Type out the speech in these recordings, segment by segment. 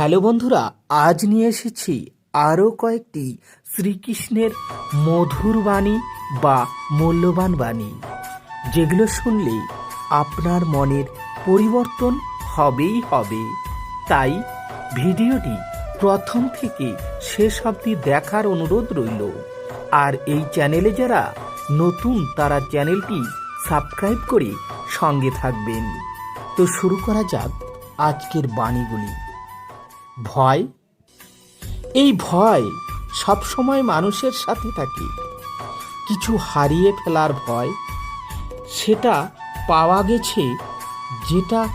Hello বন্ধুরা, আজ নিয়ে এসেছি আরও কয়েকটি শ্রীকৃষ্ণের মধুর বাণী বা মূল্যবান বাণী, যেগুলো শুনলে আপনার মনের পরিবর্তন হবেই হবে। তাই ভিডিওটি প্রথম থেকে শেষ অবধি দেখার অনুরোধ রইল। আর এই চ্যানেলে যারা নতুন, তারা চ্যানেলটি সাবস্ক্রাইব করে সঙ্গে থাকবেন। তো শুরু করা যাক আজকের বাণীগুলি। ভয়? এই ভয় সবসময় মানুষের সাথে থাকে। কিছু হারিয়ে ফেলার ভয়, সেটা পাওয়া গেছে, যেটা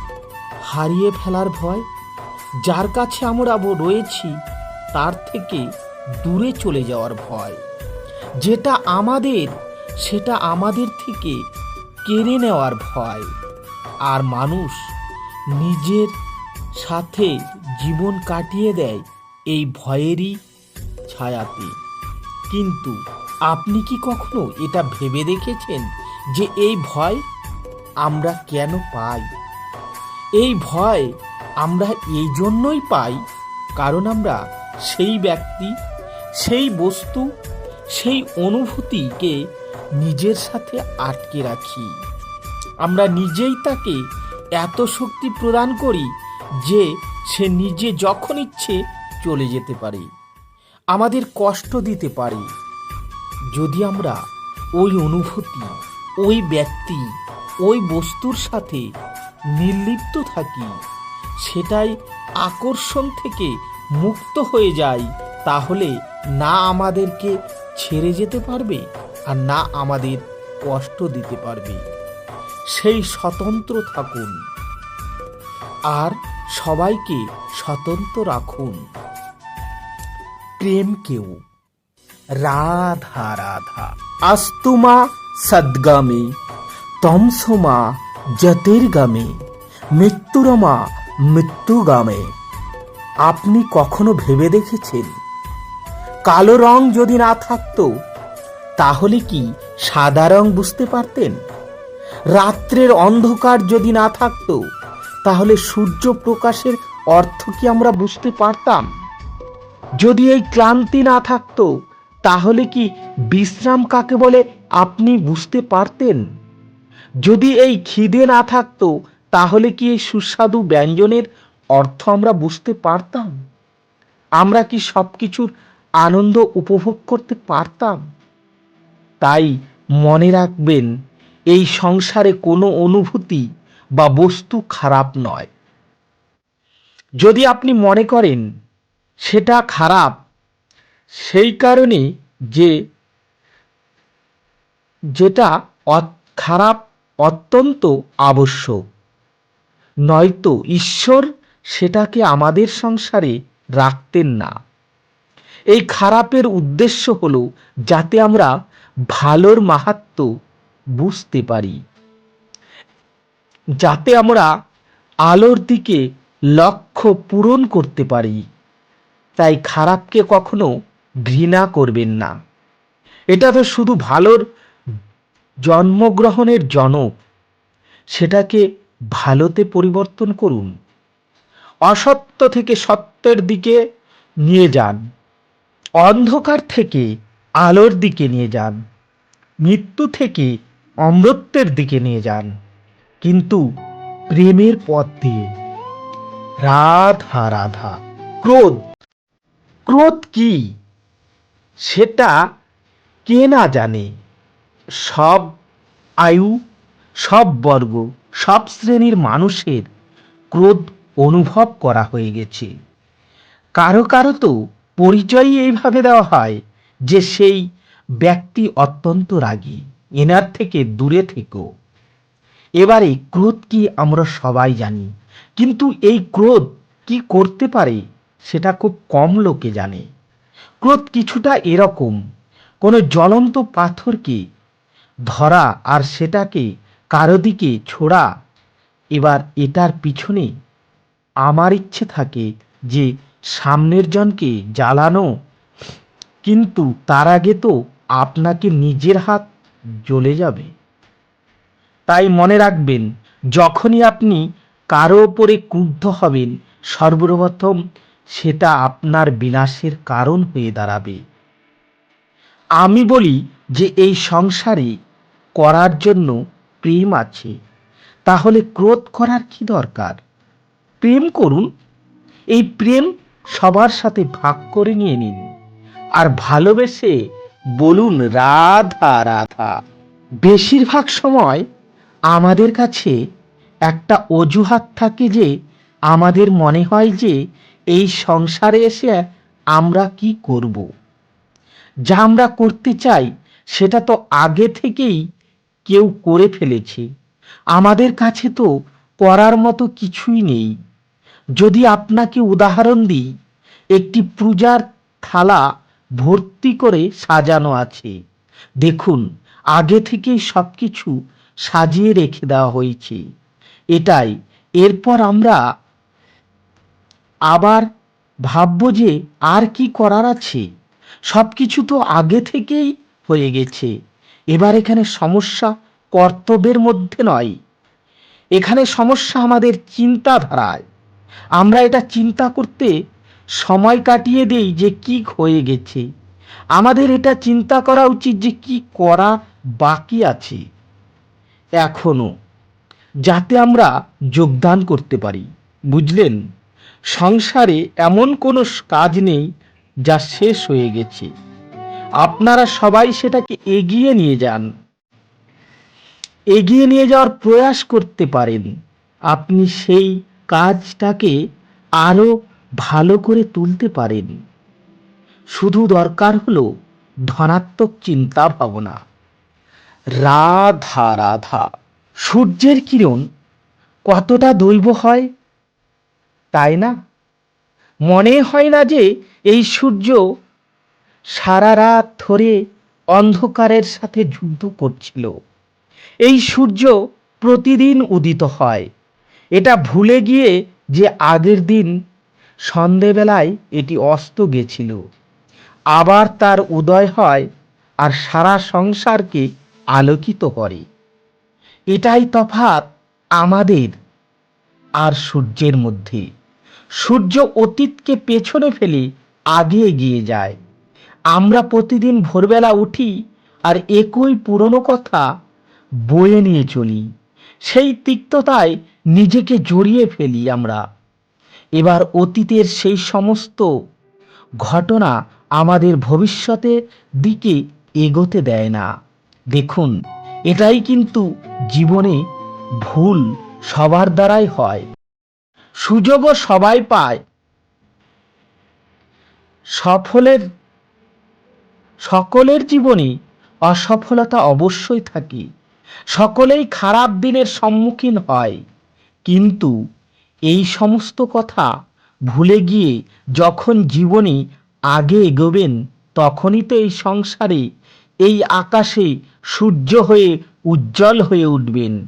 হারিয়ে ফেলার ভয়। যার কাছে আমরা রয়েছি, তার থেকে দূরে চলে যাওয়ার ভয়। যেটা আমাদের, সেটা আমাদের থেকে কেড়ে নেওয়ার ভয়। আর মানুষ নিজের সাথে জীবন কাটিয়ে দেয় এই ভয়েরই ছায়াতে। কিন্তু আপনি কি কখনো এটা ভেবে দেখেছেন যে এই ভয় আমরা কেন পাই? এই ভয় আমরা এই জন্যই পাই কারণ আমরা সেই ব্যক্তি, সেই বস্তু, সেই অনুভূতিকে নিজের সাথে আটকে রাখি। আমরা নিজেই তাকে এত শক্তি প্রদান করি যে সে নিজে যখন ইচ্ছে চলে যেতে পারে। আমাদের কষ্ট দিতে পারে। যদি আমরা ওই অনুভূতি, ওই ব্যক্তি, ওই বস্তুর সাথে নির্লিপ্ত থাকি, সেটাই আকর্ষণ থেকে মুক্ত হয়ে যায়, তাহলে না আমাদেরকে ছেড়ে যেতে পারবে আর না আমাদের কষ্ট দিতে পারবে। সেই স্বতন্ত্র থাকুন। আর সবাইকে স্বতন্ত্র রাখুন। প্রেমকেও রাধা রাধা। আস্তুমা সদ্গামে। তমসমা জ্যোতির্গামে। মৃত্যুরমা মৃত্যুগামে। আপনি কখনো ভেবে দেখেছেন? কালো রং যদি না থাকতো, তাহলে কি সাদা রং বুঝতে পারতেন? রাত্রের অন্ধকার যদি না থাকতো তাহলে সূর্য প্রকাশের অর্থ কি আমরা বুঝতে পারতাম? যদি এই ক্লান্তি না থাকতো, তাহলে কি বিশ্রাম কাকে বলে আপনি বুঝতে পারতেন? যদি এই খিদে না থাকতো, তাহলে কি এই সুস্বাদু ব্যঞ্জনের অর্থ আমরা বুঝতে পারতাম? আমরা কি সব কিছুর আনন্দ উপভোগ করতে পারতাম? তাই মনে রাখবেন, এই সংসারে কোনো অনুভূতি বা বস্তু খারাপ নয়। যদি আপনি মনে করেন সেটা খারাপ, সেই কারণে যে যেটা খারাপ অত্যন্ত আবশ্যক। নয়তো ঈশ্বর সেটাকে আমাদের সংসারে রাখতেন না। এই খারাপের উদ্দেশ্য হলো যাতে আমরা ভালোর মাহাত্ম বুঝতে পারি। যাতে আমরা আলোর দিকে লক্ষ্য পূরণ করতে পারি। তাই খারাপকে কখনো ঘৃণা করবেন না। এটা তো শুধু ভালোর জন্মগ্রহণের জনক। সেটাকে ভালোতে পরিবর্তন করুন। অসত্য থেকে সত্যের দিকে নিয়ে যান। অন্ধকার থেকে আলোর দিকে নিয়ে যান। মৃত্যু থেকে অমৃত্যের দিকে নিয়ে যান। কিন্তু প্রেমের পথ দিয়ে। রাধা রাধা, ক্রোধ। ক্রোধ কি? সেটা কে না জানে। সব আয়ু, সব বর্গ, সব শ্রেণির মানুষের ক্রোধ অনুভব করা হয়ে গেছে। কারও কারও তো পরিচয়ই এইভাবে দেওয়া হয় যে সেই ব্যক্তি অত্যন্ত রাগী। এনার থেকে দূরে থেকো। এবারে ক্রোধ কি আমরা সবাই জানি, কিন্তু এই ক্রোধ কি করতে পারে সেটা খুব কম লোকে জানে। ক্রোধ কিছুটা এরকম, কোনো জ্বলন্ত পাথরকে ধরা আর সেটাকে কারও দিকে ছোড়া। এবার এটার পিছনে আমার ইচ্ছে থাকে যে সামনের জনকে জ্বালানো, কিন্তু তার আগে তো আপনাকে নিজের হাত জ্বলে যাবে। তাই মনে রাখবেন, যখনই আপনি কারও ওপরে ক্রুদ্ধ হবেন, সর্বপ্রথম সেটা আপনার বিনাশের কারণ হয়ে দাঁড়াবে। আমি বলি যে এই সংসারে করার জন্য প্রেম আছে, তাহলে ক্রোধ করার কি দরকার? প্রেম করুন, এই প্রেম সবার সাথে ভাগ করে নিয়ে নিন, আর ভালোবেসে বলুন রাধা রাধা। বেশিরভাগ সময় আমাদের কাছে একটা অজুহাত থাকে যে আমাদের মনে হয় যে এই সংসারে এসে আমরা কি করব। যা আমরা করতে চাই সেটা তো আগে থেকেই কেউ করে ফেলেছে। আমাদের কাছে তো করার মতো কিছুই নেই। যদি আপনাকে উদাহরণ দিই, একটি পূজার থালা ভর্তি করে সাজানো আছে। দেখুন, আগে থেকেই সব কিছু সাজিয়ে রেখে দেওয়া হয়েছে। এটাই। এরপর আমরা আবার ভাববো যে আর কি করার আছে। সব কিছু তো আগে থেকেই হয়ে গেছে। এবার এখানে সমস্যা কর্তব্যের মধ্যে নয়। এখানে সমস্যা আমাদের চিন্তাধারায়। আমরা এটা চিন্তা করতে সময় কাটিয়ে দেই যে কি হয়ে গেছে। আমাদের এটা চিন্তা করা উচিত যে কি করা বাকি আছে। এখনও, যাতে আমরা যোগদান করতে পারি। বুঝলেন? সংসারে এমন কোনো কাজ নেই যা শেষ হয়ে গেছে। আপনারা সবাই সেটাকে এগিয়ে নিয়ে যান। এগিয়ে নিয়ে যাওয়ার প্রয়াস করতে পারেন। আপনি সেই কাজটাকে আরও ভালো করে তুলতে পারেন। শুধু দরকার হলো ধনাত্মক চিন্তা ভাবনা রাধা রাধা। সূর্যের কিরণ কতটা দৈব হয়? তাই না? মনে হয় না যে এই সূর্য সারা রাত ধরে অন্ধকারের সাথে যুদ্ধ করছিল। এই সূর্য প্রতিদিন উদিত হয়। এটা ভুলে গিয়ে যে আগের দিন সন্ধেবেলায় এটি অস্ত গেছিল। আবার তার উদয় হয় আর সারা সংসারকে আলোকিত করে। এটাই তফাৎ আমাদের আর সূর্যের মধ্যে। সূর্য অতীতকে পেছনে ফেলে আগে এগিয়ে যায়। আমরা প্রতিদিন ভোরবেলা উঠি আর একই পুরনো কথা বয়ে নিয়ে চলি। সেই তিক্ততায় নিজেকে জড়িয়ে ফেলি আমরা। এবার অতীতের সেই সমস্ত ঘটনা আমাদের ভবিষ্যতের দিকে এগোতে দেয় না। দেখুন, এটাই কিন্তু জীবনে ভুল সবার দ্বারাই হয়। সুযোগও সবাই পায়। সফলের, সকলের জীবনে অসফলতা অবশ্যই থাকে। সকলেই খারাপ দিনের সম্মুখীন হয়। কিন্তু এই সমস্ত কথা ভুলে গিয়ে যখন জীবনে আগে এগোবেন, তখনই তো এই সংসারে এই আকাশে সূর্য হয়ে উজ্জ্বল হয়ে উঠবেন।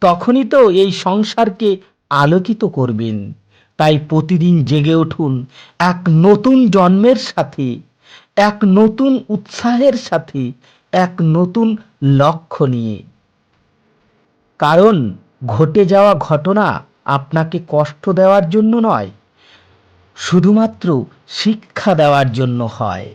তখনই তো এই সংসারকে আলোকিত করবেন। তাই প্রতিদিন জেগে উঠুন এক নতুন জন্মের সাথে, এক নতুন উৎসাহের সাথে, এক নতুন লক্ষ্য নিয়ে। কারণ ঘটে যাওয়া ঘটনা আপনাকে কষ্ট দেওয়ার জন্য নয়, শুধুমাত্র শিক্ষা দেওয়ার জন্য হয়।